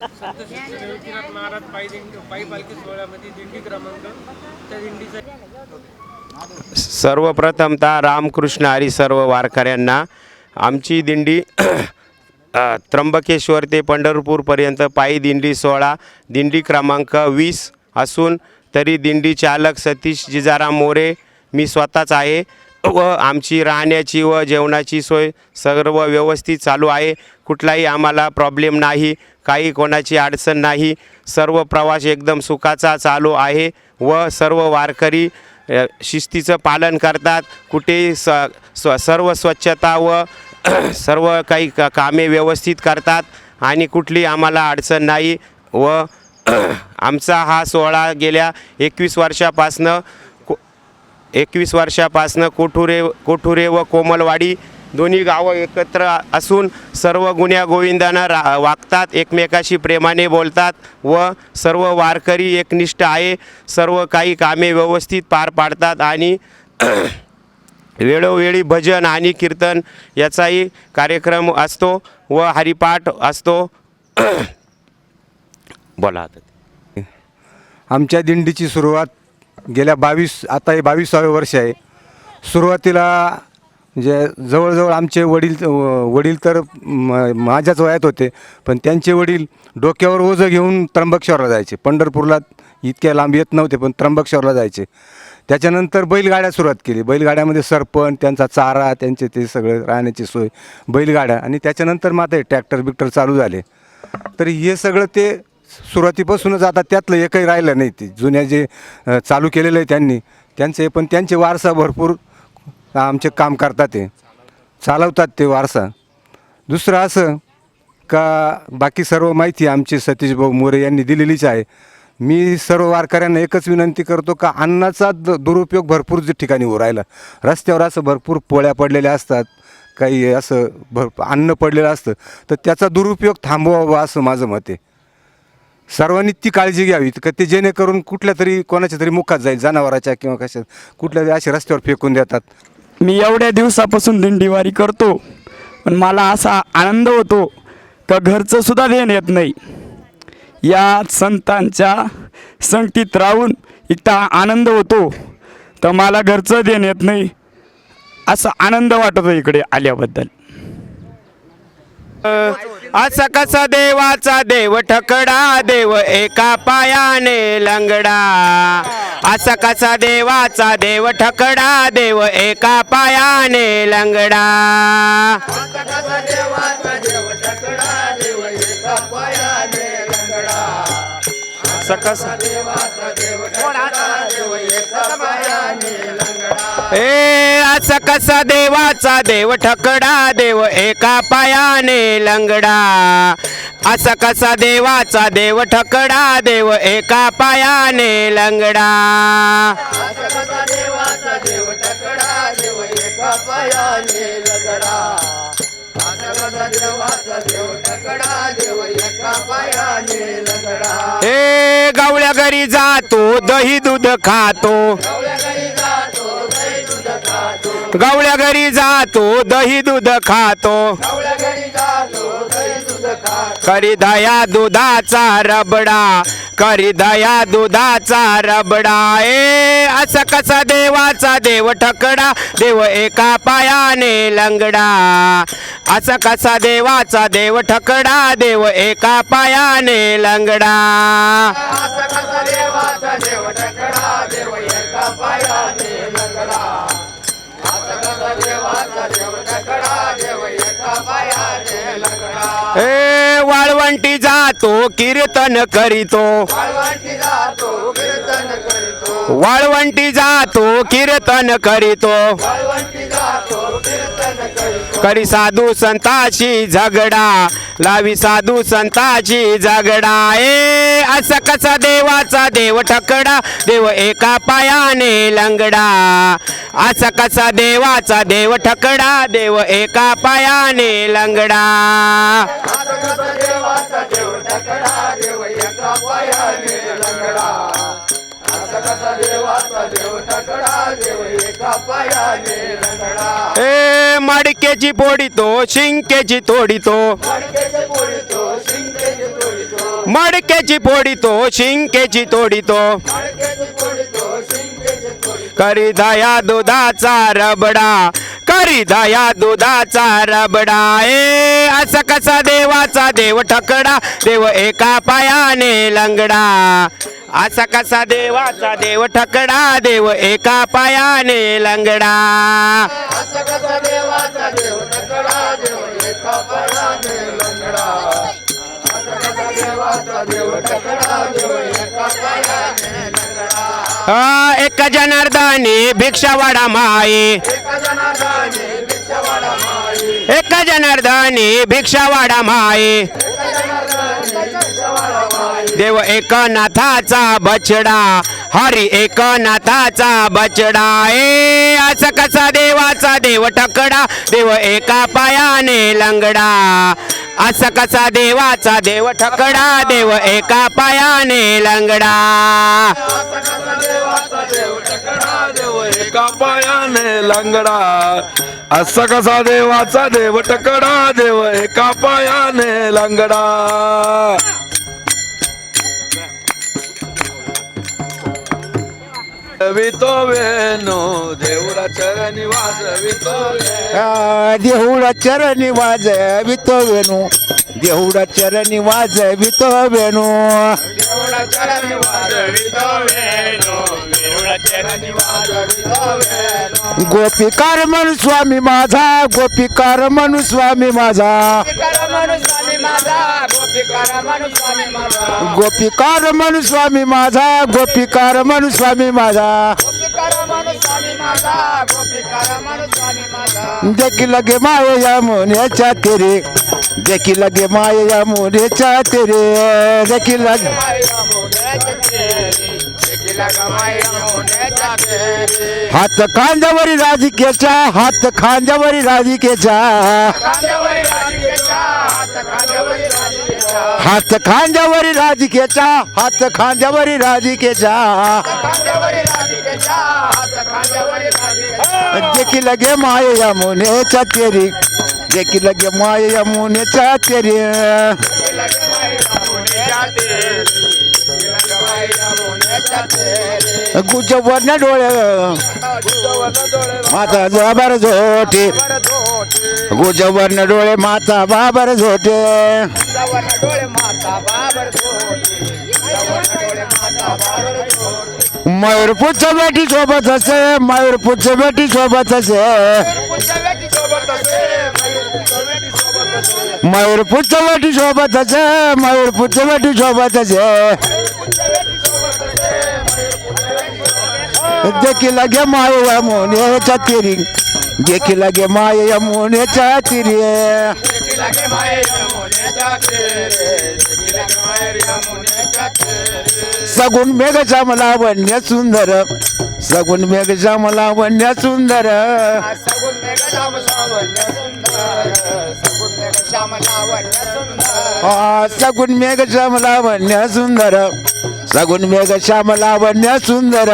संत महाराज पायी दिंडी पायी पालखी सोहळ्यामध्ये दिंडी क्रमांक त्या दिंडीचा. सर्वप्रथमतः रामकृष्ण हरी सर्व वारकऱ्यांना आमची दिंडी त्र्यंबकेश्वर ते पंढरपूरपर्यंत पायी दिंडी सोहळा दिंडी क्रमांक वीस असून तरी दिंडी चालक सतीश जिजाराम मोरे मी स्वतःच आहे व आमची राहण्याची व जेवणाची सोय सर्व व्यवस्थित चालू आहे. कुठलाही आम्हाला प्रॉब्लेम नाही. काही कोणाची अडचण नाही. सर्व प्रवास एकदम सुखाचा चालू आहे व सर्व वारकरी शिस्तीचं पालन करतात. कुठेही स स्व सर्व स्वच्छता व सर्व काही का कामे व्यवस्थित करतात आणि कुठली आम्हाला अडचण नाही व आमचा हा सोहळा गेल्या एकवीस वर्षापासनं को एकवीस वर्षापासनं कोठुरे कोठुरे व कोमलवाडी दोन्ही गावं एकत्र असून सर्व गुन्ह्या गोविंदानं रा वागतात एकमेकाशी प्रेमाने बोलतात व सर्व वारकरी एकनिष्ठ आहे. सर्व काही कामे व्यवस्थित पार पाडतात आणि वेळोवेळी भजन आणि कीर्तन याचाही कार्यक्रम असतो व हरिपाठ असतो. बोला आमच्या दिंडीची सुरुवात गेल्या बावीस आता हे बावीसावे वर्ष आहे. सुरुवातीला म्हणजे जवळजवळ आमचे वडील वडील तर म- माझ्याच वयात होते पण त्यांचे वडील डोक्यावर ओझं घेऊन त्र्यंबकेश्वरला जायचे. पंढरपूरला इतक्या लांब येत नव्हते पण त्र्यंबकेश्वरला जायचे. त्याच्यानंतर बैलगाड्या सुरुवात केली. बैलगाड्यामध्ये सरपण त्यांचा चारा त्यांचे ते सगळं राहण्याची सोय बैलगाड्या. आणि त्याच्यानंतर मग आता ट्रॅक्टर बिक्टर चालू झाले. तर हे सगळं ते सुरुवातीपासूनच आता त्यातलं एकही राहिलं नाही ते. जुन्या जे चालू केलेलं आहे त्यांनी त्यांचे पण त्यांचे वारसा भरपूर आमचे काम करतात ते. चालवतात ते वारसा. दुसरं असं का बाकी सर्व माहिती आमची सतीश भाऊ मोरे यांनी दिलेलीच आहे. मी सर्व वारकऱ्यांना एकच विनंती करतो का अन्नाचा द दुरुपयोग भरपूर ठिकाणी होऊ राहिला. रस्त्यावर असं भरपूर पोळ्या पडलेल्या असतात काही असं भर अन्न पडलेलं असतं तर त्याचा दुरुपयोग थांबवावा असं माझं मत आहे. सर्वांनी ती काळजी घ्यावी का ते जेणेकरून कुठल्या तरी कोणाच्या तरी मुखात जाईल जनावराच्या किंवा कशा कुठल्या तरी असे रस्त्यावर फेकून देतात. मी एवढ्या दिवसापासून दिंडीवारी करतो पण मला असा आनंद होतो का घरचं सुद्धा देण येत नाही. या संतांच्या संगतीत राहून इतका आनंद होतो तर मला घरचं देण येत नाही असा आनंद वाटतो इकडे आल्याबद्दल. असा कसा देवाचा देव ठकडा देव एका पायाने लंगडा. अस कसा देवाचा देव ठकडा देव एका पायाने लंगडा. असा कसा ए असा कसा देवाचा देव ठकडा देव एका पायाने लंगडा. असा कसा देवाचा देव ठकडा देव एका पायाने लंगडा. ए गावल्या घरी जातो दही दूध खातो. गवळ्या घरी जातो दही दूध खातो. करी दया दुधाचा रबडा करी दया दुधाचा रबडा. ए असं कसा देवाचा देव ठकडा देव एका पायाने लंगडा. असा कसा देवाचा देव ठकडा देव एका पायाने लंगडा. ए वाळवंटी जातो कीर्तन करीतो. वाळवंटी जातो कीर्तन करीतो. करी साधू संताची झगडा. लावी साधू संताची झगडा. ए असा कसा देवाचा देव ठकडा? देव एका पायाने लंगडा. असा कसा देवाचा देव ठकडा? देव एका पायाने लंगडा. ए मडकेची पोडी तो शिंकेची तोडी तो मडक्याची फोडितो शिंकेची तोडितो. करी दया दुधाचा रबडा करी दया दुधाचा रबडा. ए असं कसा देवाचा देव ठकडा देव एका पायाने लंगडा. असा कसा देवाचा देव ठकडा देव एका पायाने लंगडा. आ, एक एक जनार्दनी भिक्षावाडा माई. एक जनार्दनी भिक्षावाडा माई. देव एकनाथाचा बछडा हरी एकनाथाचा बछडा. ए असं कसा देवाचा देव टकडा देव एका पायाने लंगडा. अस कसा देवाचा देव ठकडा देव एका पायाने लंगडा. एका पायाने लंगडा. असा कसा देवाचा देव टकडा देव एका पायाने लंगडा. वितो वेणू देवरा चरणी वाजवितो देहुडा चरणी वाज वितो वेणू. देहुडा चरणी वाज वितो वेणू. गोपिकार म्हणू स्वामी माझा गोपिकार म्हणू स्वामी माझा. गोपिकार म्हणू स्वामी माझा गोपिकार म्हणू स्वामी माझा देखी लगे माये या मोन्याच्या तेरे. देखी लगे माये या मोन्याच्या तेरे. देखी लगे हात खांद्यावरी राधिकेच्या हात खांद्यावरी राधिकेच्या. हात खांद्यावरी राधिकेच्या हात खांद्यावरी राधिकेच्या देखी लगे माये या तेरी देखी लगे माये या तेरी. गुजवर्ण डोळे. माता जबर झोटे गुजवर्ण डोळे माता बाबर झोटे मयूर पुच्छ बेटी सोबत असे मयूर पुच्छ बेटी सोबत असे. मयूर पुच्छ बेटी सोबत असे मयूर पुच्छ बेटी सोबत असे. देखी लगे माये मोन्याच्या तिरी देखी लगे माये मोन्याच्या तिरी सगुण मेघ श्यामला वन्य सुंदर सगुण मेघ श्यामला वन्य सुंदर हा, सगुण मेघ श्यामला वन्य सुंदर सगुण मेघ श्यामला वन्य सुंदर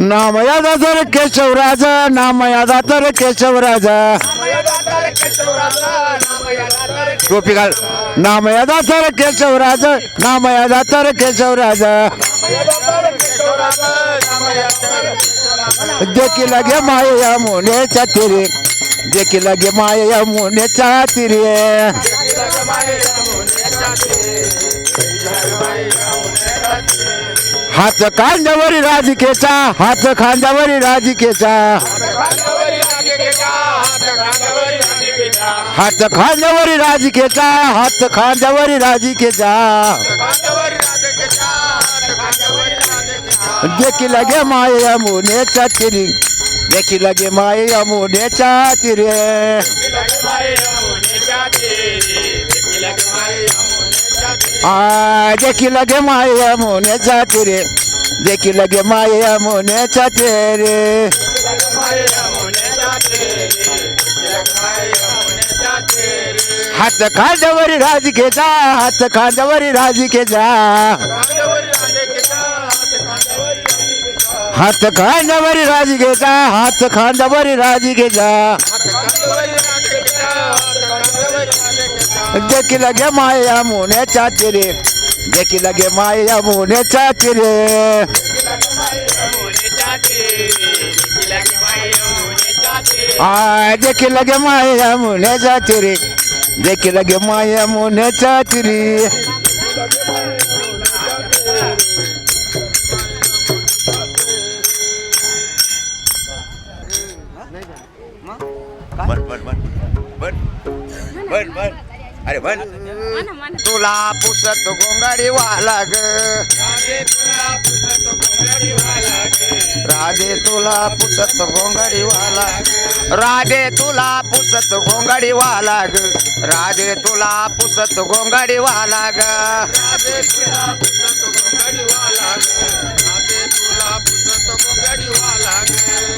नाम यादा तर केशवराज नाम यादा तर केशवराज. टोपी घाल नाम यादा तर केशवराज नाम यादा तर केशवराज. देखी लगे माया मुने मोन्याच्या तिरे देखी लगे माया मुने मोन्याच्या तिरे. हात खांद्यावरी राधिकेचा हात खांद्यावरी राधिकेचा. हात खांद्यावरी राधिकेचा हात खांद्यावरी राधिकेचा. देखी लगे माया मोन्याच्या तिरी देखी लगे माया मोन्याच्या तिरे. आ देखी लगे माया मोन्याच्या तिरे देखी लगे माया मोन्याच्या तेरे. हात खांद्यावरी घेजा हात खांद्यावरी घेजा हात खांद्यावरी घेजा हात खांद्यावरी घेजा देखी लगे माया मुनेच्या तिरे देखी लगे माया मुनेच्या तिरे आ देखी लगे माया मुनेच्या तिरे देखी लगे माया मुनेच्या तिरे बर बर बर बर बर बर. अरे बर तुला पुसत गोंगाडी वाला ग. राधे तुला पुसत गोंगाडी वाला राधे तुला पुसत गोंगाडी वाला ग. राधे तुला पुसत गोंगाडी वाला ग. गोंगाडी वाला न कांबळी वाला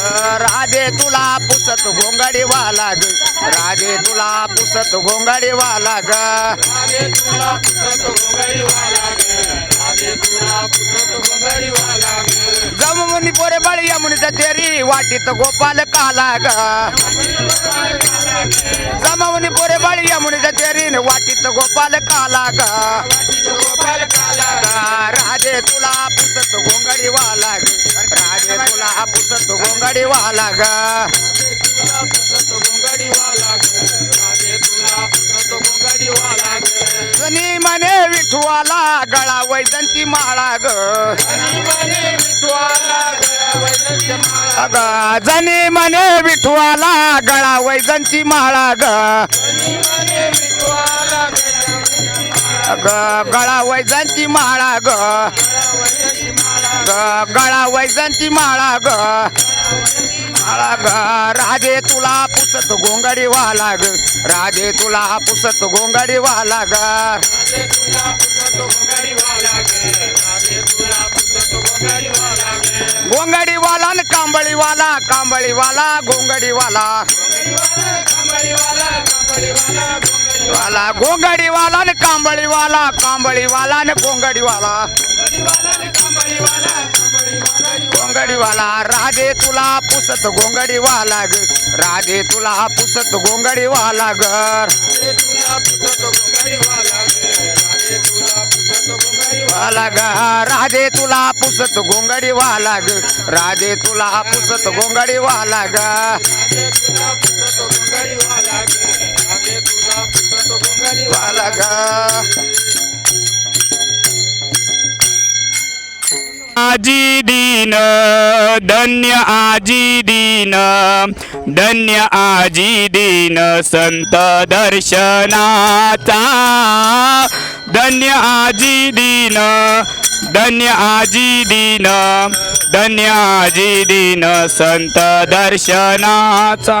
राधे तुला पुसत गोंगडी वाला ग. राधे तुला पुसत गोंगडी वाला ग. जमुनी पोरे बळी यमुनीचा तेरी वाटीत गोपाल काला ग. जमावणी पोरे बळी यमुनीचा तीन वाटीत गोपाल काला गा वाटीत गोपाल काला गा. राजे तुला पुसत गोंगाडी वाला ग. राजे तुला पुसत गोंगाडी वाला ग. पुसत गोंगाडी वाला ग राजे तुला पुसत गोंगाडी वाला ग. जनी मने विठुवाला गळा वैजंती माळा ग. जनी म्हणे विठुवाला गळा वैजंती माळा ग. गळा वैजंती माळा ग. ग गळा वैजंती माळा ग. माळा ग राधे तुला पुसत गोंगडी वाला ग राधे तुला पुसत गोंगडी वाला ग गोंगडी वाला न कांबळी वाला कांबळी वाला गोंगडी वाला वाला गोंगडी वाला न कांबळी वाला कांबळी वाला न गोंगडी गोंगडीवाला राधे तुला पुसत गोंगडीवाला ग. राधे तुला पुसत गोंगडीवाला ग. वाला ग. राधे तुला पुसत गोंगडीवाला ग. राधे तुला पुसत गोंगडीवाला ग. वाला ग. आजी दीन धन्य आजी दीन धन्य आजी दीन संत दर्शनाचा. धन्य आजी दीन धन्य आजी दीन धन्य आजी दीन संत दर्शनाचा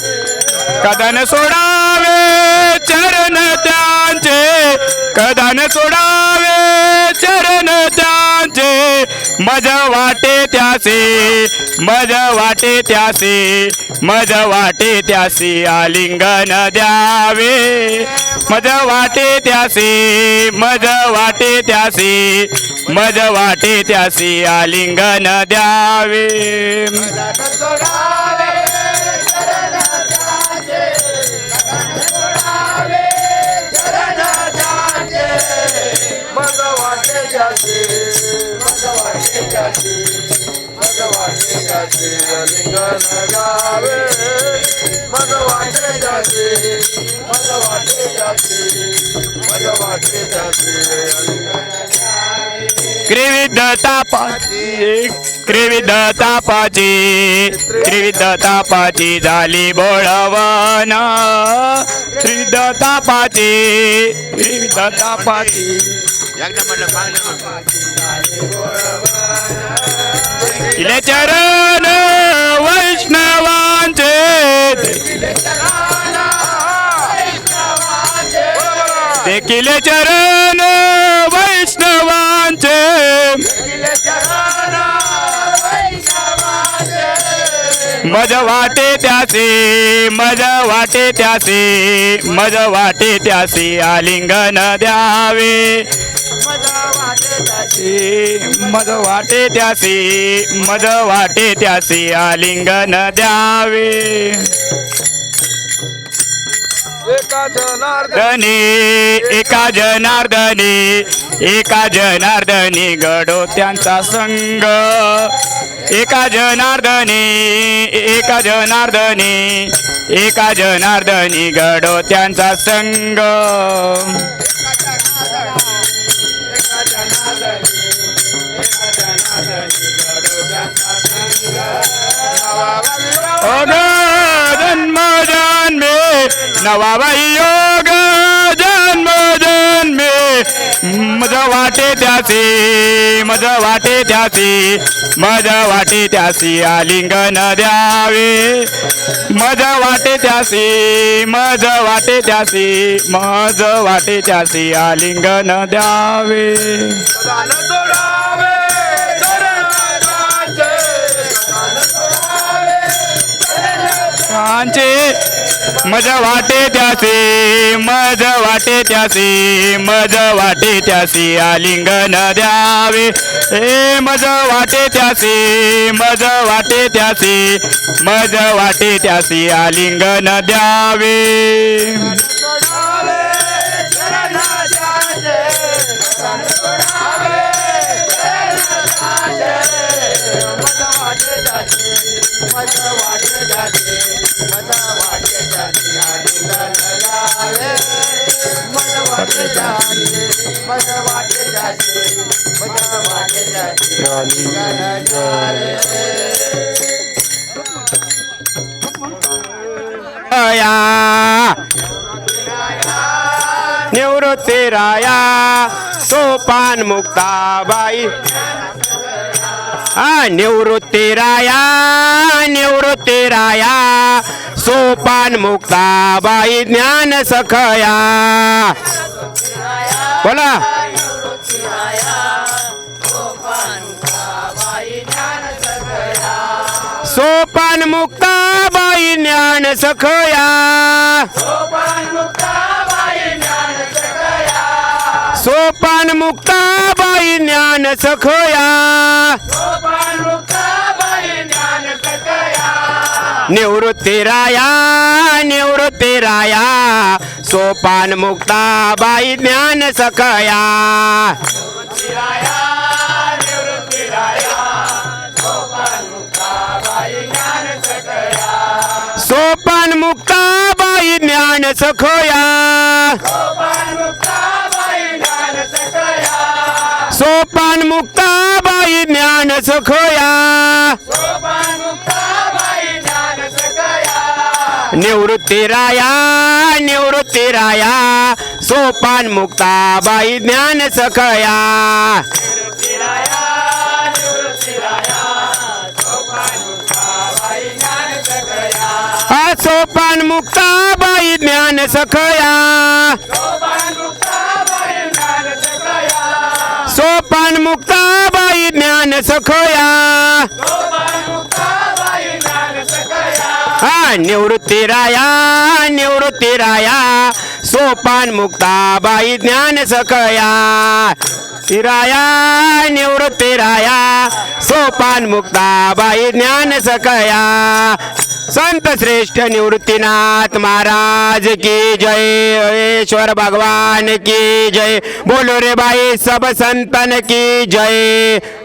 कदन सोडावे चरण त्यांचे कदन सोडावे चरण त्यांचे. मज वाटे त्यासे मज वाटे त्यासे मज वाटे त्यासे आलिंगन द्यावे. मज वाटे त्यासे मज वाटे त्यासे मज वाटे त्यासे आलिंगन द्यावे. वाटे जाते मज वाटे जाते मज वाटे जाते. त्रिविध तापाची त्रिविध तापाची त्रिविध तापाची झाली बोळवण त्रिविध तापाची त्रिविध तापाची तिले चरण देखील चरण वैष्णवांचे. मज वाटे त्यासे मज वाटे त्यासे मज वाटे त्यासे आलिंगन द्यावे. मज वाटे त्यासे मज वाटे त्यासे आलिंगन द्यावे. जनार्दनी एका जनार्दनी एका जनार्दनी घडो त्यांचा संग. एका जनार्दनी एका जनार्दनी एका जनार्दनी घडो त्यांचा संग. नवाबाई योग जन्म जन्मे. मज वाटे त्यासी मज वाटे त्यासी मज वाटे त्यासी आलिंगन द्यावे. मज वाटे त्यासी मज वाटे त्यासी मज वाटे त्यासी आलिंगन द्यावे. आंचे मज वाटे त्याचे मज वाटे त्याचे मज वाटे त्याचे आलिंगन द्यावे. हे मज वाटे त्याचे मज वाटे त्याचे मज वाटे त्याचे आलिंगन द्यावे. या निवृत्ती राया। सोपान मुक्ताबाई। हा निवृत्ती राया निवृत्ती राया। सोपान मुक्ताबाई ज्ञान सखया। बोला। सोपान मुक्ताबाई ज्ञान सखया. सोपान मुक्ताबाई ज्ञान सखया. निवृत्ती राया निवृत्ती राया. सोपान मुक्ताबाई ज्ञान सखया. सखया सोपान मुक्ताबाई ज्ञान सखया निवृत्ती राया निवृत्ती राया. सोपान मुक्ताबाई ज्ञान सखया सोपान बाई ज्ञान सखया सोपान मुक्ताबाई ज्ञान सखया निवृत्ती राया निवृत्ती राया. सोपान मुक्ताबाई ज्ञान सकया. राया निवृत्ती राया. सोपान मुक्ताबाई ज्ञान सकया. संत श्रेष्ठ निवृत्तीनाथ महाराज की जय ईश्वर भगवान की जय. बोलो रे बाई सब संतन की जय.